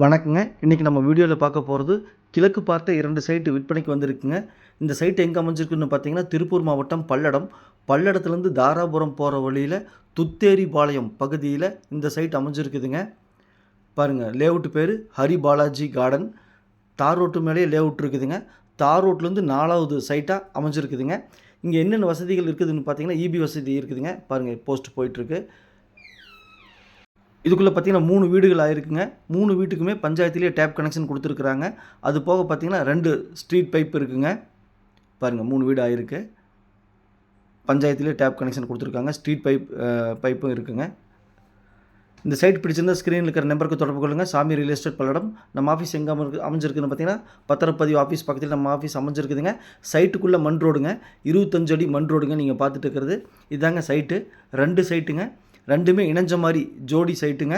வணக்கங்க. இன்றைக்கி நம்ம வீடியோவில் பார்க்க போகிறது கிழக்கு பார்த்த இரண்டு சைட்டு விற்பனைக்கு வந்திருக்குங்க. இந்த சைட்டு எங்கே அமைஞ்சிருக்குன்னு பார்த்தீங்கன்னா திருப்பூர் மாவட்டம் பல்லடம். பல்லடத்துலேருந்து தாராபுரம் போகிற வழியில் துத்தேரி பாளையம் பகுதியில் இந்த சைட் அமைஞ்சிருக்குதுங்க. பாருங்கள் லேஅவுட் பேர் Hari Balaji garden tar road மேலேயே லேஅவுட் இருக்குதுங்க. தார் ரோட்லேருந்து நாலாவது சைட்டாக அமைஞ்சிருக்குதுங்க. இங்கே என்னென்ன வசதிகள் இருக்குதுன்னு பார்த்தீங்கன்னா இபி வசதி இருக்குதுங்க. பாருங்கள் போஸ்ட் போயிட்டுருக்கு இதுக்குள்ளே பார்த்தீங்கன்னா மூணு வீடுகள் ஆயிருக்குங்க. மூணு வீட்டுக்குமே பஞ்சாயத்துலேயே டேப் கனெக்ஷன் கொடுத்துருக்குறாங்க. அது போக பார்த்தீங்கன்னா ரெண்டு ஸ்ட்ரீட் பைப் இருக்குங்க. பாருங்கள் மூணு வீடு ஆயிருக்கு. பஞ்சாயத்துலேயே டேப் கனெக்ஷன் கொடுத்துருக்காங்க. ஸ்ட்ரீட் பைப் பைப்பும் இருக்குங்க. இந்த சைட் பிடிச்சிருந்தா ஸ்க்ரீனில் இருக்கிற நம்பருக்கு தொடர்பு கொள்ளுங்கள் சாமி ரியல் எஸ்டேட் பல்லடம். நம்ம ஆஃபீஸ் எங்கே அமர்க்கு அமைஞ்சிருக்குன்னு பார்த்தீங்கன்னா பத்திரப்பதிவு ஆஃபீஸ் பக்கத்தில் நம்ம ஆஃபீஸ் அமைஞ்சிருக்குதுங்க. சைட்டுக்குள்ளே மண் ரோடுங்க இருபத்தஞ்சு அடி மண் ரோடுங்க நீங்கள் பார்த்துட்டு இருக்கிறது. இதாங்க சைட்டு ரெண்டு சைட்டுங்க ரெண்டுமே இணைஞ்ச மாதிரி ஜோடி சைட்டுங்க.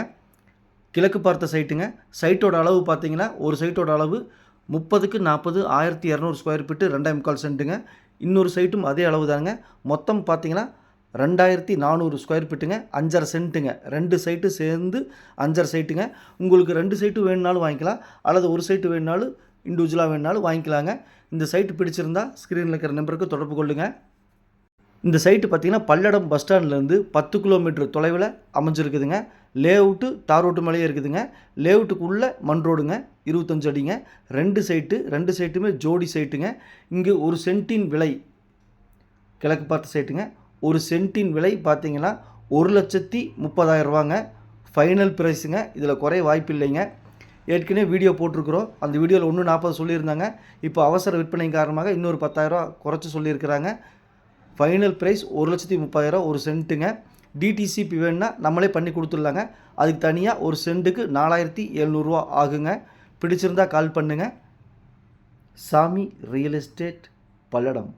கிழக்கு பார்த்த சைட்டுங்க. சைட்டோட அளவு பார்த்தீங்கன்னா ஒரு சைட்டோட அளவு முப்பதுக்கு நாற்பது ஆயிரத்தி இரநூறு ஸ்கொயர் ஃபீட்டு ரெண்டாயிரம் முக்கால் சென்ட்டுங்க. இன்னொரு சைட்டும் அதே அளவு தாங்க மொத்தம் பார்த்தீங்கன்னா ரெண்டாயிரத்தி நானூறு ஸ்கொயர் ஃபீட்டுங்க அஞ்சரை சென்ட்டுங்க. ரெண்டு சைட்டு சேர்ந்து அஞ்சரை சைட்டுங்க. உங்களுக்கு ரெண்டு சைட்டு வேணுனாலும் வாங்கிக்கலாம். அல்லது ஒரு சைட்டு வேணுனாலும் இண்டிவிஜுவலாக வேணுனாலும் வாங்கிக்கலாங்க. இந்த சைட்டு பிடிச்சிருந்தா ஸ்க்ரீனில் இருக்கிற நம்பருக்கு தொடர்பு கொள்ளுங்கள் இந்த சைட்டு பார்த்திங்கன்னா பல்லடம் பஸ் ஸ்டாண்ட்லேருந்து பத்து கிலோமீட்டர் தொலைவில் அமைஞ்சிருக்குதுங்க. லேஅவுட்டு தார் ரோட்டு மேலேயே இருக்குதுங்க. லேஅவுட்டுக்குள்ளே மண் ரோடுங்க இருபத்தஞ்சு அடிங்க. ரெண்டு சைட்டு ரெண்டு சைட்டுமே ஜோடி சைட்டுங்க. இங்கே ஒரு சென்ட்டின் விலை கிழக்கு பார்த்த சைட்டுங்க. ஒரு சென்ட்டின் விலை பார்த்தீங்கன்னா ஒரு லட்சத்தி முப்பதாயிரம் ரூபாங்க. ஃபைனல் ப்ரைஸுங்க. இதில் குறைய வாய்ப்பு இல்லைங்க. ஏற்கனவே வீடியோ போட்டிருக்கிறோம். அந்த வீடியோவில் ஒன்று நாற்பது சொல்லியிருந்தாங்க. இப்போ அவசர விற்பனை காரணமாக இன்னொரு பத்தாயிரரூவா குறைச்சி சொல்லியிருக்கிறாங்க. ஃபைனல் ப்ரைஸ் ஒரு லட்சத்தி முப்பதாயிரம் ஒரு சென்ட்டுங்க டிடிசிபி வேணுன்னா நம்மளே பண்ணி கொடுத்துடலாங்க. அதுக்கு தனியாக ஒரு சென்ட்டுக்கு நாலாயிரத்தி எழுநூறுவா ஆகுங்க. பிடிச்சிருந்தா கால் பண்ணுங்கள் சாமி ரியல் எஸ்டேட் பல்லடம்.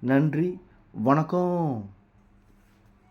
நன்றி. வணக்கம்.